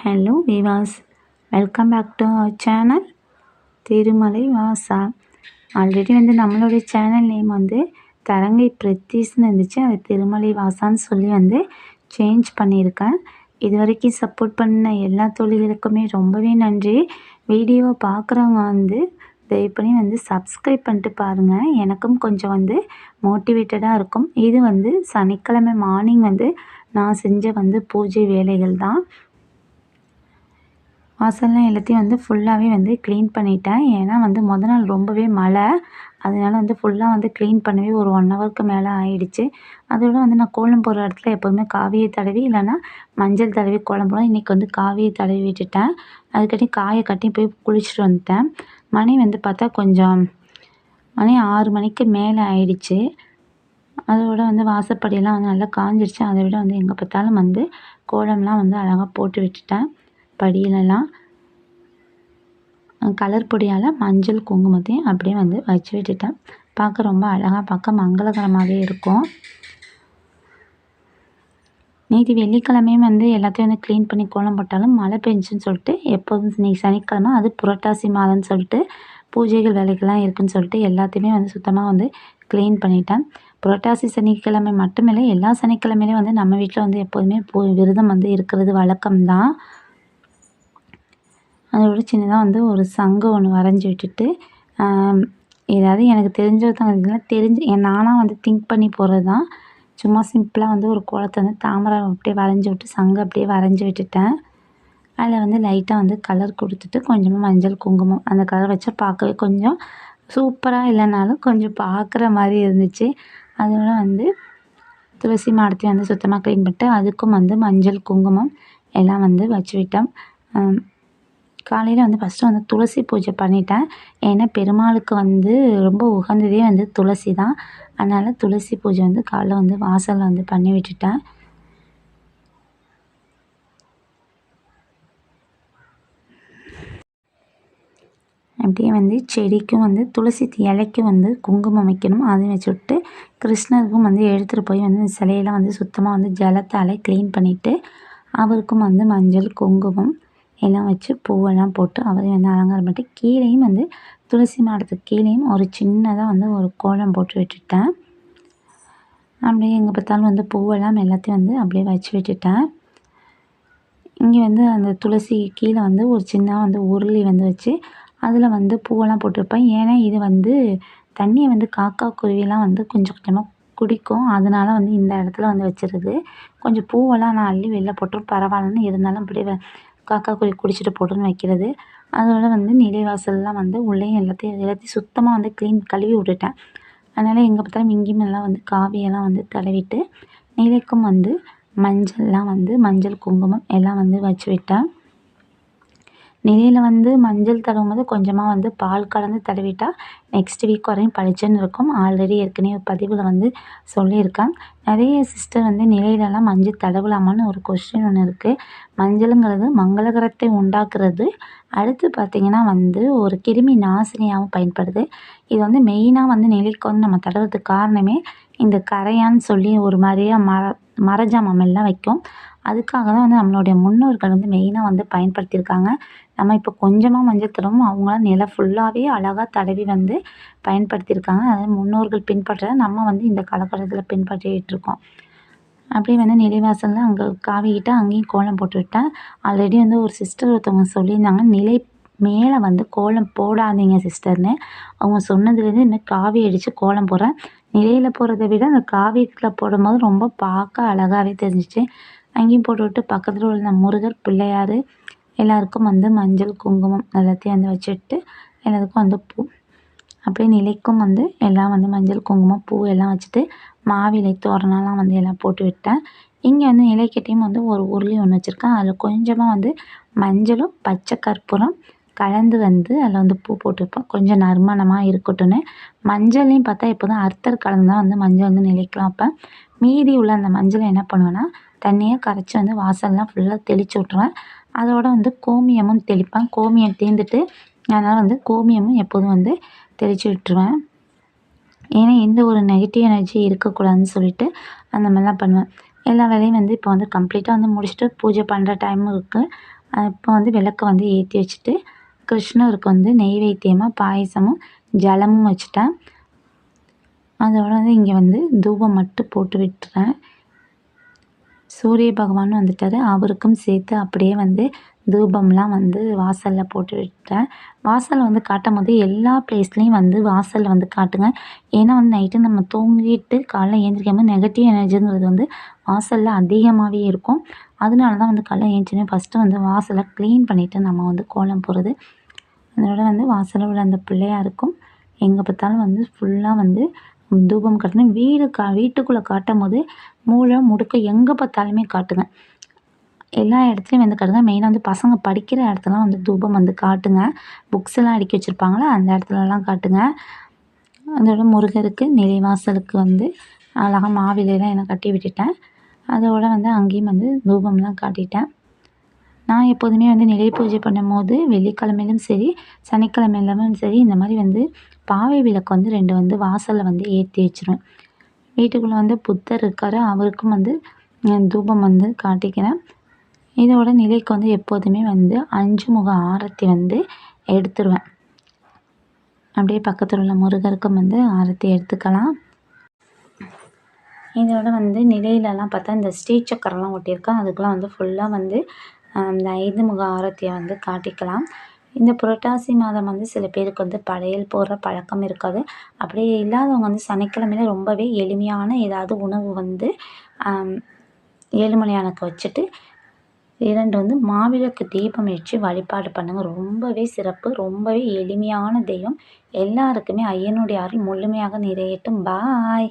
Hello viewers welcome back to our channel Tirumala Vasa already வந்து நம்மளுடைய channel name வந்து தரங்கை பிரத்தீஸ்னு இருந்துச்சு. அது திருமலை வாசான்னு சொல்லி வந்து சேஞ்ச் பண்ணியிருக்கேன். இது வரைக்கும் சப்போர்ட் பண்ண எல்லா தொழில்களுக்குமே ரொம்பவே நன்றி. வீடியோவை பார்க்குறவங்க வந்து தயவு பண்ணி வந்து சப்ஸ்கிரைப் பண்ணிட்டு பாருங்கள் எனக்கும் கொஞ்சம் வந்து மோட்டிவேட்டடாக இருக்கும். இது வந்து சனிக்கிழமை மார்னிங் வந்து நான் செஞ்ச வந்து பூஜை வேலைகள் தான். வாசல்லாம் எல்லாத்தையும் வந்து ஃபுல்லாகவே வந்து க்ளீன் பண்ணிட்டேன். ஏன்னா வந்து மொதல் நாள் ரொம்பவே மழை. அதனால வந்து ஃபுல்லாக வந்து க்ளீன் பண்ணவே ஒரு ஒன் ஹவருக்கு மேலே ஆயிடுச்சு. அதோட வந்து நான் கோலம் போடுற இடத்துல எப்போதுமே காவியை தடவி இல்லைன்னா மஞ்சள் தடவி கோலம் போடுவேன். இன்றைக்கி வந்து காவியை தடவி விட்டுட்டேன். அதுக்காட்டி காயை கட்டி போய் குளிச்சுட்டு வந்துட்டேன். மணி வந்து பார்த்தா கொஞ்சம் மணி ஆறு மணிக்கு மேலே ஆயிடுச்சு. அதோட வந்து வாசப்படியெல்லாம் வந்து நல்லா காஞ்சிருச்சு. அதை விட வந்து எங்கே பார்த்தாலும் வந்து கோலம்லாம் வந்து அழகாக போட்டு விட்டுட்டேன். படியிலலாம் கலர் பொடியால் மஞ்சள் குங்குமத்தையும் அப்படியே வந்து வச்சு விட்டுட்டேன். பார்க்க ரொம்ப அழகாக பார்க்க மங்களகரமாகவே இருக்கும். நேற்று வெள்ளிக்கிழமையும் வந்து எல்லாத்தையும் வந்து க்ளீன் பண்ணி கோலம் போட்டாலும் மழை பெஞ்சுன்னு சொல்லிட்டு எப்போதும் இன்னைக்கு சனிக்கிழமை அது புரட்டாசி மாதம்னு சொல்லிட்டு பூஜைகள் வேலைகள்லாம் இருக்குதுன்னு சொல்லிட்டு எல்லாத்தையுமே வந்து சுத்தமாக வந்து க்ளீன் பண்ணிட்டேன். புரட்டாசி சனிக்கிழமை மட்டுமில்லை எல்லா சனிக்கிழமையிலையும் வந்து நம்ம வீட்டில் வந்து எப்போதுமே பூ விரதம் வந்து இருக்கிறது வழக்கம்தான். அதோட சின்னதாக வந்து ஒரு சங்கு ஒன்று வரைஞ்சி விட்டுட்டு ஏதாவது எனக்கு தெரிஞ்ச ஒருத்தவங்க தெரிஞ்சு நானாக வந்து திங்க் பண்ணி போடுறது தான் சும்மா சிம்பிளாக வந்து ஒரு கோலத்தை வந்து தாமரை அப்படியே வரைஞ்சி விட்டு சங்கு அப்படியே வரைஞ்சி விட்டுட்டேன். அதில் வந்து லைட்டாக வந்து கலர் கொடுத்துட்டு கொஞ்சமாக மஞ்சள் குங்குமம் அந்த கலர் வச்சா பார்க்கவே கொஞ்சம் சூப்பராக இல்லைனாலும் கொஞ்சம் பார்க்குற மாதிரி இருந்துச்சு. அதோட வந்து துளசி மாடத்தையும் வந்து சுத்தமாக க்ளீன் பண்ணிட்டு அதுக்கும் வந்து மஞ்சள் குங்குமம் எல்லாம் வந்து வச்சு விட்டோம் காலையில் வந்து ஃபஸ்ட்டு வந்து துளசி பூஜை பண்ணிட்டேன். ஏன்னா பெருமாளுக்கு வந்து ரொம்ப உகந்ததே வந்து துளசி தான். அதனால் துளசி பூஜை வந்து காலைல வந்து வாசலில் வந்து பண்ணி விட்டுட்டேன். அப்படியே வந்து செடிக்கும் வந்து துளசி இலைக்கும் வந்து குங்குமம் வைக்கணும். அதையும் வச்சு விட்டு கிருஷ்ணருக்கும் வந்து எடுத்துகிட்டு போய் வந்து சிலையெல்லாம் வந்து சுத்தமாக வந்து ஜலத்தால் க்ளீன் பண்ணிவிட்டு அவருக்கும் வந்து மஞ்சள் குங்குமம் எல்லாம் வச்சு பூவெல்லாம் போட்டு அவரையும் வந்து அலங்காரம் பண்ணிட்டு கீழேயும் வந்து துளசி மாடத்துக்கு கீழேயும் ஒரு சின்னதாக வந்து ஒரு கோலம் போட்டு விட்டுட்டேன் அப்படியே எங்கே பார்த்தாலும் வந்து பூவெல்லாம் எல்லாத்தையும் வந்து அப்படியே வச்சு விட்டுட்டேன் இங்கே வந்து அந்த துளசி கீழே வந்து ஒரு சின்ன வந்து உருளி வந்து வச்சு அதில் வந்து பூவெல்லாம் போட்டிருப்பேன். ஏன்னா இது வந்து தண்ணியை வந்து காக்கா குருவிலாம் வந்து கொஞ்சம் கொஞ்சமாக குடிக்கும். அதனால வந்து இந்த இடத்துல வந்து வச்சுருது. கொஞ்சம் பூவெல்லாம் நான் அள்ளி வெளில போட்டு பரவாயில்லன்னு இருந்தாலும் அப்படியே காக்கா குருவி குடிச்சிட்டு போட்டுன்னு வைக்கிறது. அதோட வந்து நிலைவாசல்லாம் வந்து உள்ளேயும் எல்லாத்தையும் எல்லாத்தையும் சுத்தமாக வந்து க்ளீன் கழுவி விட்டுட்டேன். அதனால் எங்கே பார்த்தாலும் இங்கேயும் எல்லாம் வந்து காவியெல்லாம் வந்து தடவிட்டு நிலைக்கும் வந்து மஞ்சள்லாம் வந்து மஞ்சள் குங்குமம் எல்லாம் வந்து வச்சு விட்டேன். நிலையில் வந்து மஞ்சள் தடவும் போது கொஞ்சமாக வந்து பால் கலந்து தடவிட்டால் நெக்ஸ்ட் வீக் வரையும் பளிச்சுன்னு இருக்கும். ஆல்ரெடி ஏற்கனவே பதிவில் வந்து சொல்லியிருக்கேன் நிறைய சிஸ்டர் வந்து நிலையிலலாம் மஞ்சள் தடவலாமான்னு ஒரு கொஸ்டின் ஒன்று இருக்குது மஞ்சளுங்கிறது மங்களகரத்தை உண்டாக்குறது. அடுத்து பார்த்திங்கன்னா வந்து ஒரு கிருமி நாசினியாகவும் பயன்படுது. இது வந்து மெயினாக வந்து நிலைக்கு வந்து நம்ம தடவுறதுக்கு காரணமே இந்த கரையான்னு சொல்லி ஒரு மாதிரியாக மர மரஜாமம் எல்லாம் வைக்கும். அதுக்காக தான் வந்து நம்மளுடைய முன்னோர்கள் வந்து மெயினாக வந்து பயன்படுத்தியிருக்காங்க. நம்ம இப்போ கொஞ்சமாக மஞ்சள் தடவும் அவங்களாம் நிலம் ஃபுல்லாகவே அழகாக தடவி வந்து பயன்படுத்தியிருக்காங்க. அதாவது முன்னோர்கள் பின்பற்றதை நம்ம வந்து இந்த காலகட்டத்தில் பின்பற்றிகிட்டு இருக்கோம். அப்படியே வந்து நிலைவாசலில் அங்கே காவிக்கிட்ட அங்கேயும் கோலம் போட்டு விட்டேன். ஆல்ரெடி வந்து ஒரு சிஸ்டர் ஒருத்தவங்க சொல்லியிருந்தாங்க நிலை மேலே வந்து கோலம் போடாதீங்க சிஸ்டர்னு அவங்க சொன்னதுலேருந்து இன்னும் காவி அடித்து கோலம் போடுறேன். நிலையில் போகிறத விட அந்த காவியத்தில் போடும்போது ரொம்ப பார்க்க அழகாகவே தெரிஞ்சிச்சு. அங்கேயும் போட்டு விட்டு பக்கத்தில் உள்ள முருகர் பிள்ளையார் எல்லாருக்கும் வந்து மஞ்சள் குங்குமம் எல்லாத்தையும் வந்து வச்சுட்டு எல்லாத்துக்கும் வந்து பூ. அப்படியே நிலைக்கும் வந்து எல்லாம் வந்து மஞ்சள் குங்குமம் பூ எல்லாம் வச்சுட்டு மாவிலை தோரணம்லாம் வந்து எல்லாம் போட்டு விட்டேன். இங்கே வந்து இலைக்கட்டையும் வந்து ஒரு உருளி ஒன்று வச்சுருக்கேன். அதில் கொஞ்சமாக வந்து மஞ்சளும் பச்சை கற்பூரம் கலந்து வந்து அதில் வந்து பூ போட்டுருப்பேன் கொஞ்சம் நறுமணமாக இருக்கட்டும்னு. மஞ்சள்லையும் பார்த்தா இப்போ தான் அர்த்தர் கலந்து தான் வந்து மஞ்சள் வந்து நிலைக்கலாம் அப்போ. மீதி உள்ள அந்த மஞ்சளை என்ன பண்ணுவேன்னா தண்ணியாக கரைச்சி வந்து வாசல்லாம் ஃபுல்லாக தெளித்து விட்ருவேன் அதோட வந்து கோமியமும் தெளிப்பேன். கோமியம் தேர்ந்துட்டு அதனால் வந்து கோமியமும் எப்போதும் வந்து தெளித்து விட்டுருவேன். ஏன்னா எந்த ஒரு நெகட்டிவ் எனர்ஜி இருக்கக்கூடாதுன்னு சொல்லிட்டு அந்த மாதிரிலாம் பண்ணுவேன். எல்லா வேலையும் வந்து இப்போ வந்து கம்ப்ளீட்டாக வந்து முடிச்சுட்டு பூஜை பண்ணுற டைமும் இருக்குது இப்போ வந்து விளக்கை வந்து ஏற்றி வச்சுட்டு கிருஷ்ணருக்கு வந்து நெய்வேத்தியமாக பாயசமும் ஜலமும் வச்சுட்டேன். அதோட வந்து இங்கே வந்து தூபம் மட்டும் போட்டு விட்டுறேன். சூரிய பகவான் வந்துட்டார். அவருக்கும் சேர்த்து அப்படியே வந்து தூபம்லாம் வந்து வாசலில் போட்டு விட்டேன் வாசலில் வந்து காட்டும் போது எல்லா பிளேஸ்லேயும் வந்து வாசலில் வந்து காட்டுங்க. ஏன்னா வந்து நைட்டு நம்ம தூங்கிட்டு காலைல ஏந்திரிக்காமல் நெகட்டிவ் எனர்ஜிங்கிறது வந்து வாசலில் அதிகமாகவே இருக்கும். அதனால தான் வந்து காலைல ஏந்திரிச்சோன்னே ஃபஸ்ட்டு வந்து வாசலை க்ளீன் பண்ணிவிட்டு நம்ம வந்து கோலம் போகிறது அதோட வந்து வாசலில் உள்ள அந்த பிள்ளையாருக்கும் எங்கே பார்த்தாலும் வந்து ஃபுல்லாக வந்து தூபம் காட்டணும் வீடு கா வீட்டுக்குள்ளே காட்டும் போது மூளை முடுக்க எங்கே பார்த்தாலுமே காட்டுங்க. எல்லா இடத்துலையும் வந்து காட்டுங்க. மெயினாக வந்து பசங்க படிக்கிற இடத்துலலாம் வந்து தூபம் வந்து காட்டுங்க. புக்ஸ் எல்லாம் அடுக்கி வச்சுருப்பாங்களா? அந்த இடத்துலலாம் காட்டுங்க. அதோட முருகருக்கு நிலைவாசலுக்கு வந்து அழகாக மாவிலையெல்லாம் என்ன கட்டி விட்டுட்டேன். அதோட வந்து அங்கேயும் வந்து தூபம்லாம் காட்டிட்டேன். நான் எப்போதுமே வந்து நிலை பூஜை பண்ணும்போது வெள்ளிக்கிழமையிலும் சரி சனிக்கிழமையிலும் சரி இந்த மாதிரி வந்து பாவை விளக்கு வந்து ரெண்டு வந்து வாசலில் வந்து ஏற்றி வச்சிருவேன். வீட்டுக்குள்ளே வந்து புத்தர் இருக்கார் அவருக்கும் வந்து தூபம் வந்து காட்டிக்கிறேன். இதோட நிலைக்கு வந்து எப்போதுமே வந்து அஞ்சு முக ஆரத்தி வந்து எடுத்துருவேன். அப்படியே பக்கத்தில் உள்ள முருகருக்கும் வந்து ஆரத்தி எடுத்துக்கலாம். இதோட வந்து நிலையிலலாம் பார்த்தா இந்த ஸ்ரீ சக்கரம்லாம் ஒட்டியிருக்கேன் அதுக்கெலாம் வந்து ஃபுல்லாக வந்து இந்த ஐந்து முக ஆரத்தியை வந்து காட்டிக்கலாம். இந்த புரட்டாசி மாதம் வந்து சில பேருக்கு வந்து படையல் போடுற பழக்கம் இருக்காது. அப்படி இல்லாதவங்க வந்து சனிக்கிழமையில ரொம்பவே எளிமையான ஏதாவது உணவு வந்து ஏழுமலையானுக்கு வச்சுட்டு இரண்டு வந்து மாவிளக்கு தீபம் ஏற்றி வழிபாடு பண்ணுங்கள் ரொம்பவே சிறப்பு ரொம்பவே எளிமையான தெய்வம். எல்லாருக்குமே ஐயனுடைய அருள் முழுமையாக நிறையட்டும். பாய்.